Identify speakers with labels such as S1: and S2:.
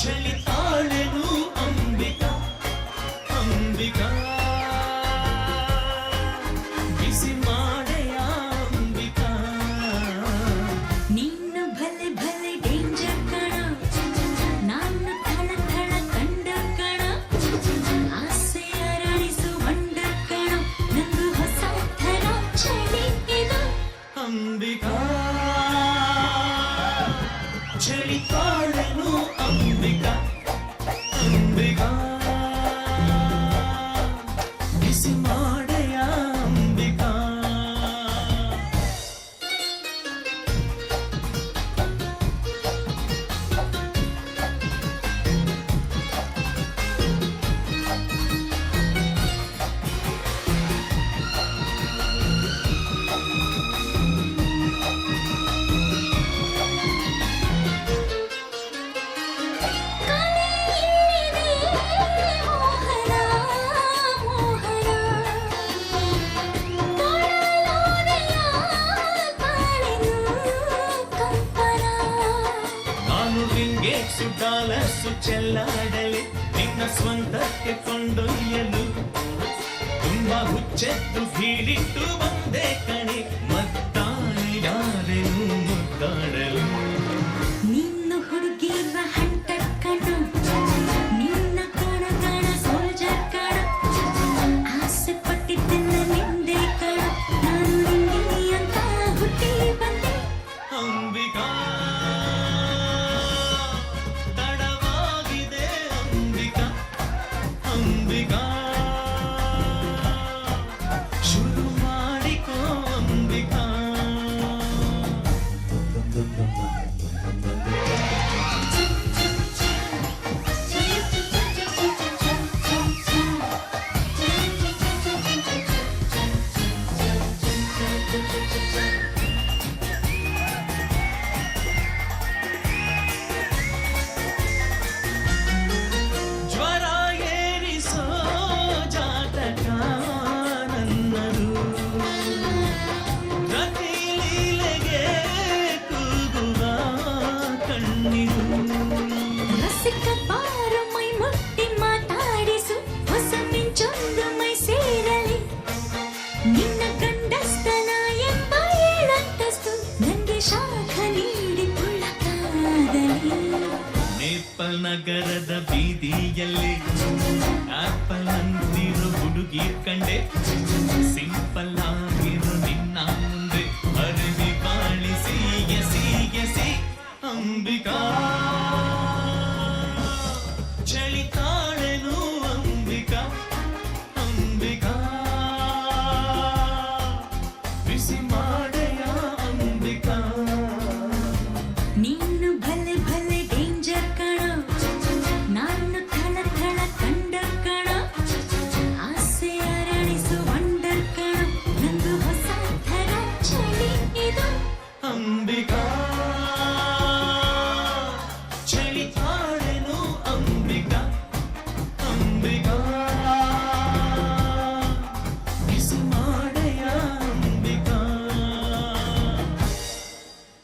S1: చలి తాళెను అంబిక అంబిక ಬಿಸಿ ಮಾಡೆಯ ಅಂಬಿಕ
S2: ನೀನು ಭಲೆ ಭಲೆ ಡೇಂಜರ್ ಕಣ ನಾನು ಥಳ ಥಳ ಕಂಡ ಕಣ ಆಸೆ ಅರಳಿಸು ಬಂಡ ಕಣ ನಂದು ಹೊಸ ಥರ ಚಳಿ ಇದು
S1: ಅಂಬಿಕಾ
S2: చెలి తాళను అంబిక అంబికా
S1: ನಾನು ನಿಂಗೆ ಸುಡಾಲಸು ಚೆಲ್ಲಾಡಲಿ ನಿನ್ನ ಸ್ವಂತಕ್ಕೆ ಕೊಂಡೊಯ್ಯಲು ತುಂಬಾ ಹುಚ್ಚೆದ್ದು ಬೀಳಿಟ್ಟು ಬಂದೆ ಕಣೆ ಮತ್ತಾನೆ ಯಾರೇನು ಮುದ್ದಾಡಲು ನಗರದ ಬೀದಿಯಲ್ಲಿ ಆಪಲ್ ಅಂತಿರೋ ಹುಡುಗಿ ಕಂಡೆ. ಸಿಂಪಲ್